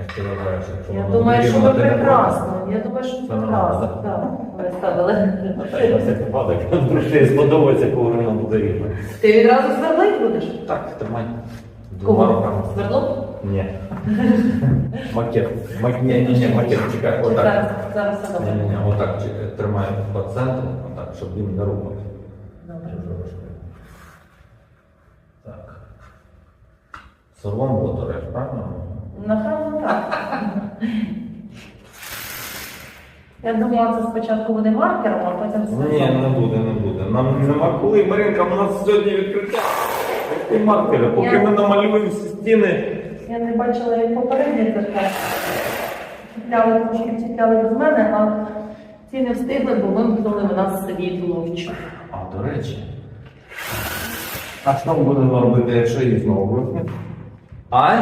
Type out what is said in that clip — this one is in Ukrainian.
Як ти вважаєш, якщо Я воно думаю, що ви прекрасно. Я думаю, що Це прекрасно. Так, ви ставили. На випадок. Дружині сподобається, коли воно буде рівно. Ти відразу сверлить будеш? Так, тримай. Двома Кого? руками. Сверло? Ні. Макет. Мак... Ні, ні, ні, макет. Чекай, Чи отак. зараз, зараз все Ні, ні, добре? ні, отак чекай, тримай по центру, отак, щоб він не. Добре. Так. Сорвом водореш, правильно? Напевно, так. Я думала, це спочатку буде маркером, а потім все. Ні, не буде, не буде. Нам нема коли, Маринка, у нас сьогодні відкриття. Які маркери, поки Я- ми намалюємо всі стіни. Я не бачила, як попередні це Чіпляли трошки чіпляли без мене, а ці не встигли, бо вимкнули в нас світло вчора. А, до речі. А що ми будемо робити, якщо її знову вимкнемо? А?